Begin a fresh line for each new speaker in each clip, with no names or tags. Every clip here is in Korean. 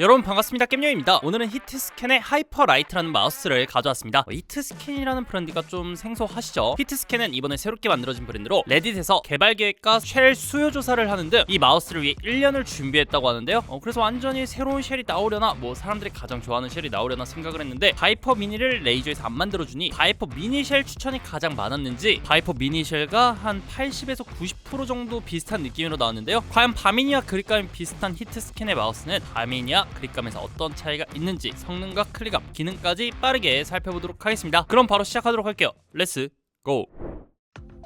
여러분 반갑습니다. 겜요입니다. 오늘은 히트스캔의 하이퍼라이트라는 마우스를 가져왔습니다. 어, 히트스캔이라는 브랜드가 좀 생소하시죠? 히트스캔은 이번에 새롭게 만들어진 브랜드로 레딧에서 개발 계획과 쉘 수요 조사를 하는 등이 마우스를 위해 1년을 준비했다고 하는데요. 어, 그래서 완전히 새로운 쉘이 나오려나 뭐 사람들이 가장 좋아하는 쉘이 나오려나 생각을 했는데 바이퍼 미니를 레이저에서 안 만들어주니 바이퍼 미니 쉘 추천이 가장 많았는지 바이퍼 미니 쉘가 한 80에서 90% 정도 비슷한 느낌으로 나왔는데요. 과연 바미니와 그립감이 비슷한 히트스캔의 마우스는 바미니와 그립감에서 어떤 차이가 있는지 성능과 클릭감, 기능까지 빠르게 살펴보도록 하겠습니다. 그럼 바로 시작하도록 할게요. 렛츠 고!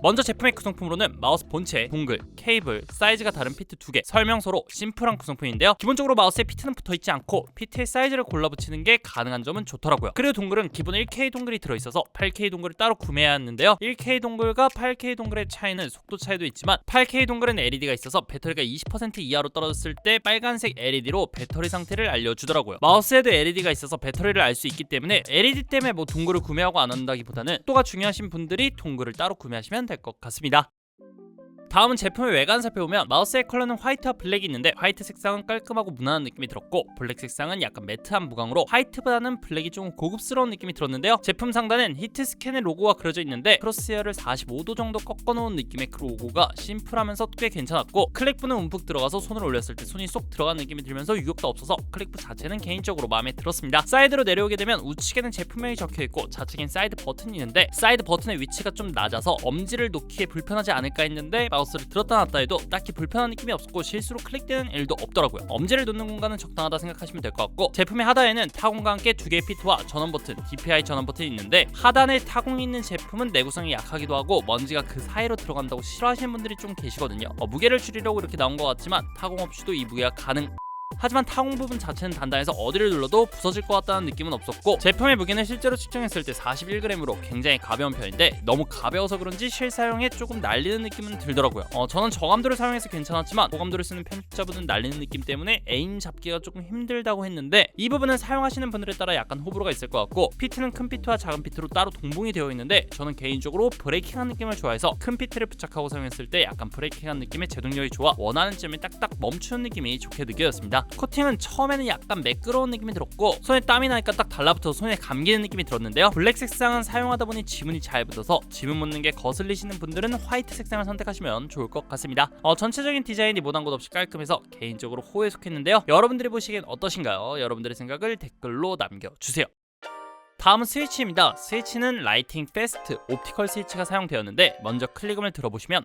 먼저 제품의 구성품으로는 마우스 본체, 동글, 케이블, 사이즈가 다른 피트 2개, 설명서로 심플한 구성품인데요. 기본적으로 마우스에 피트는 붙어 있지 않고 피트의 사이즈를 골라 붙이는 게 가능한 점은 좋더라고요. 그리고 동글은 기본 1K 동글이 들어 있어서 8K 동글을 따로 구매해야 하는데요. 1K 동글과 8K 동글의 차이는 속도 차이도 있지만 8K 동글은 LED가 있어서 배터리가 20% 이하로 떨어졌을 때 빨간색 LED로 배터리 상태를 알려주더라고요. 마우스에도 LED가 있어서 배터리를 알 수 있기 때문에 LED 때문에 뭐 동글을 구매하고 안 한다기보다는 속도가 중요하신 분들이 동글을 따로 구매하시면 될 것 같습니다. 다음은 제품의 외관 살펴보면 마우스의 컬러는 화이트와 블랙이 있는데 화이트 색상은 깔끔하고 무난한 느낌이 들었고 블랙 색상은 약간 매트한 무광으로 화이트보다는 블랙이 조금 고급스러운 느낌이 들었는데요. 제품 상단엔 히트 스캔의 로고가 그려져 있는데 크로스헤어를 45도 정도 꺾어놓은 느낌의 그 로고가 심플하면서 꽤 괜찮았고 클릭부는 움푹 들어가서 손을 올렸을 때 손이 쏙 들어간 느낌이 들면서 유격도 없어서 클릭부 자체는 개인적으로 마음에 들었습니다. 사이드로 내려오게 되면 우측에는 제품명이 적혀있고 좌측엔 사이드 버튼이 있는데 사이드 버튼의 위치가 좀 낮아서 엄지를 놓기에 불편하지 않을까 했는데 마우스를 들었다 놨다 해도 딱히 불편한 느낌이 없었고 실수로 클릭되는 일도 없더라고요. 엄지를 놓는 공간은 적당하다 생각하시면 될 것 같고 제품의 하단에는 타공과 함께 두 개의 피트와 전원 버튼, DPI 전원 버튼이 있는데 하단에 타공이 있는 제품은 내구성이 약하기도 하고 먼지가 그 사이로 들어간다고 싫어하시는 분들이 좀 계시거든요. 어, 무게를 줄이려고 이렇게 나온 것 같지만 타공 없이도 이 무게가 가능. 하지만 타공 부분 자체는 단단해서 어디를 눌러도 부서질 것 같다는 느낌은 없었고 제품의 무게는 실제로 측정했을 때 41g으로 굉장히 가벼운 편인데 너무 가벼워서 그런지 실 사용에 조금 날리는 느낌은 들더라고요. 어, 저는 저감도를 사용해서 괜찮았지만 고감도를 쓰는 편집자분은 날리는 느낌 때문에 에임 잡기가 조금 힘들다고 했는데 이 부분은 사용하시는 분들에 따라 약간 호불호가 있을 것 같고 피트는 큰 피트와 작은 피트로 따로 동봉이 되어 있는데 저는 개인적으로 브레이킹한 느낌을 좋아해서 큰 피트를 부착하고 사용했을 때 약간 브레이킹한 느낌의 제동력이 좋아 원하는 점에 딱딱 멈추는 느낌이 좋게 느껴졌 습니다. 코팅은 처음에는 약간 매끄러운 느낌이 들었고 손에 땀이 나니까 딱 달라붙어 손에 감기는 느낌이 들었는데요. 블랙 색상은 사용하다 보니 지문이 잘 붙어서 지문 묻는 게 거슬리시는 분들은 화이트 색상을 선택하시면 좋을 것 같습니다. 어, 전체적인 디자인이 못한 것 없이 깔끔해서 개인적으로 호에 속했는데요. 여러분들이 보시기엔 어떠신가요? 여러분들의 생각을 댓글로 남겨주세요. 다음은 스위치입니다. 스위치는 라이팅 패스트 옵티컬 스위치가 사용되었는데 먼저 클릭음을 들어보시면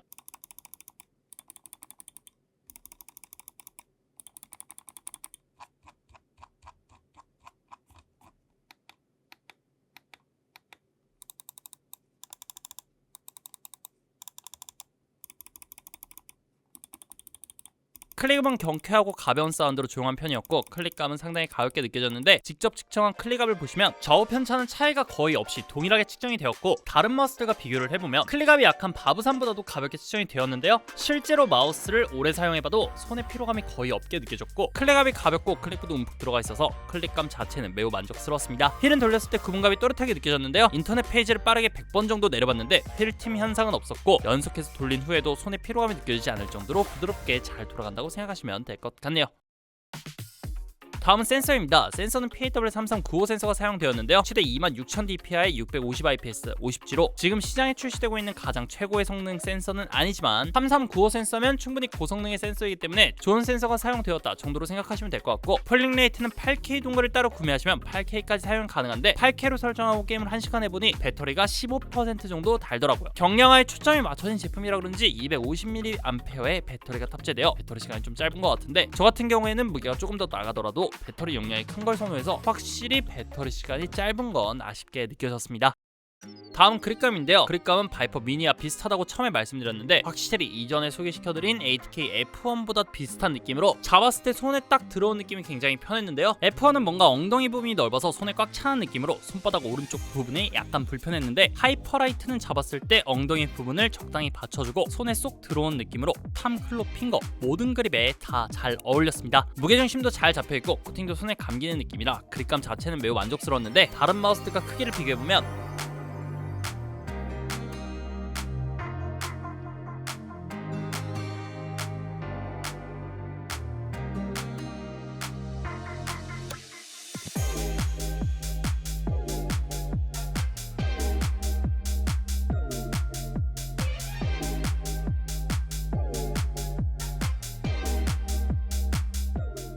클릭음은 경쾌하고 가벼운 사운드로 조용한 편이었고 클릭감은 상당히 가볍게 느껴졌는데 직접 측정한 클릭압을 보시면 좌우 편차는 차이가 거의 없이 동일하게 측정이 되었고 다른 마우스들과 비교를 해보면 클릭압이 약한 바브산보다도 가볍게 측정이 되었는데요. 실제로 마우스를 오래 사용해봐도 손의 피로감이 거의 없게 느껴졌고 클릭압이 가볍고 클릭도 움푹 들어가 있어서 클릭감 자체는 매우 만족스러웠습니다. 힐은 돌렸을 때 구분감이 또렷하게 느껴졌는데요. 인터넷 페이지를 빠르게 100번 정도 내려봤는데 힐팀 현상은 없었고 연속해서 돌린 후에도 손의 피로감이 느껴지지 않을 정도로 부드럽게 잘 돌아간다고 생각하시면 될 것 같네요. 다음은 센서입니다. 센서는 PAW3395 센서가 사용되었는데요. 최대 26000dpi 650IPS 50G로 지금 시장에 출시되고 있는 가장 최고의 성능 센서는 아니지만 3395 센서면 충분히 고성능의 센서이기 때문에 좋은 센서가 사용되었다 정도로 생각하시면 될 것 같고 폴링 레이트는 8K 동글을 따로 구매하시면 8K까지 사용 가능한데 8K로 설정하고 게임을 1시간 해보니 배터리가 15% 정도 달더라고요. 경량화에 초점이 맞춰진 제품이라 그런지 250mAh의 배터리가 탑재되어 배터리 시간이 좀 짧은 것 같은데 저 같은 경우에는 무게가 조금 더 나가더라도 배터리 용량이 큰 걸 선호해서 확실히 배터리 시간이 짧은 건 아쉽게 느껴졌습니다. 다음 그립감인데요. 그립감은 바이퍼 미니와 비슷하다고 처음에 말씀드렸는데 확실히 이전에 소개시켜드린 8K F1보다 비슷한 느낌으로 잡았을 때 손에 딱 들어온 느낌이 굉장히 편했는데요. F1은 뭔가 엉덩이 부분이 넓어서 손에 꽉 차는 느낌으로 손바닥 오른쪽 부분이 약간 불편했는데 하이퍼라이트는 잡았을 때 엉덩이 부분을 적당히 받쳐주고 손에 쏙 들어온 느낌으로 팜클로 핑거 모든 그립에 다 잘 어울렸습니다. 무게중심도 잘 잡혀있고 코팅도 손에 감기는 느낌이라 그립감 자체는 매우 만족스러웠는데 다른 마우스들과 크기를 비교해보면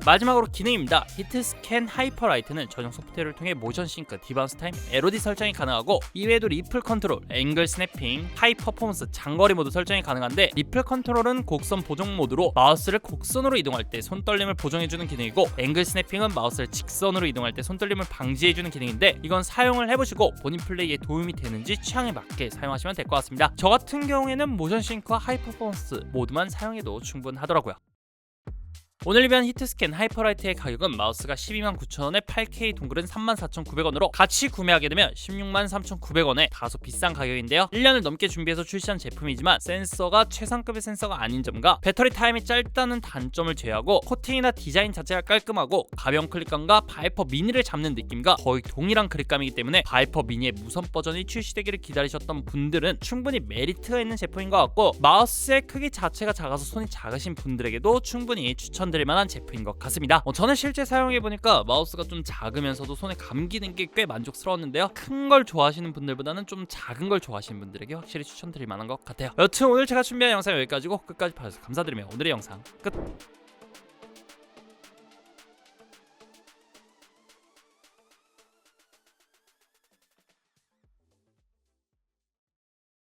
마지막으로 기능입니다. 히트 스캔 하이퍼 라이트는 전용 소프트웨어를 통해 모션 싱크, 디바운스 타임, LOD 설정이 가능하고 이외에도 리플 컨트롤, 앵글 스냅핑, 하이 퍼포먼스, 장거리 모드 설정이 가능한데 리플 컨트롤은 곡선 보정 모드로 마우스를 곡선으로 이동할 때 손떨림을 보정해주는 기능이고 앵글 스냅핑은 마우스를 직선으로 이동할 때 손떨림을 방지해주는 기능인데 이건 사용을 해보시고 본인 플레이에 도움이 되는지 취향에 맞게 사용하시면 될 것 같습니다. 저 같은 경우에는 모션 싱크와 하이 퍼포먼스 모드만 사용해도 충분하더라고요. 오늘 리뷰한 히트스캔 하이퍼라이트의 가격은 마우스가 12만 9천원에 8K 동글은 34,900원으로 같이 구매하게 되면 16만 3,900원에 다소 비싼 가격인데요. 1년을 넘게 준비해서 출시한 제품이지만 센서가 최상급의 센서가 아닌 점과 배터리 타임이 짧다는 단점을 제외하고 코팅이나 디자인 자체가 깔끔하고 가벼운 클릭감과 바이퍼 미니를 잡는 느낌과 거의 동일한 그립감이기 때문에 바이퍼 미니의 무선 버전이 출시되기를 기다리셨던 분들은 충분히 메리트가 있는 제품인 것 같고 마우스의 크기 자체가 작아서 손이 작으신 분들에게도 충분히 추천드릴 만한 제품인 것 같습니다. 어, 저는 실제 사용해 보니까 마우스가 좀 작으면서도 손에 감기는 게 꽤 만족스러웠는데요. 큰 걸 좋아하시는 분들보다는 좀 작은 걸 좋아하시는 분들에게 확실히 추천드릴 만한 것 같아요. 여튼 오늘 제가 준비한 영상 여기까지고 끝까지 봐주셔서 감사드리며 오늘의 영상 끝.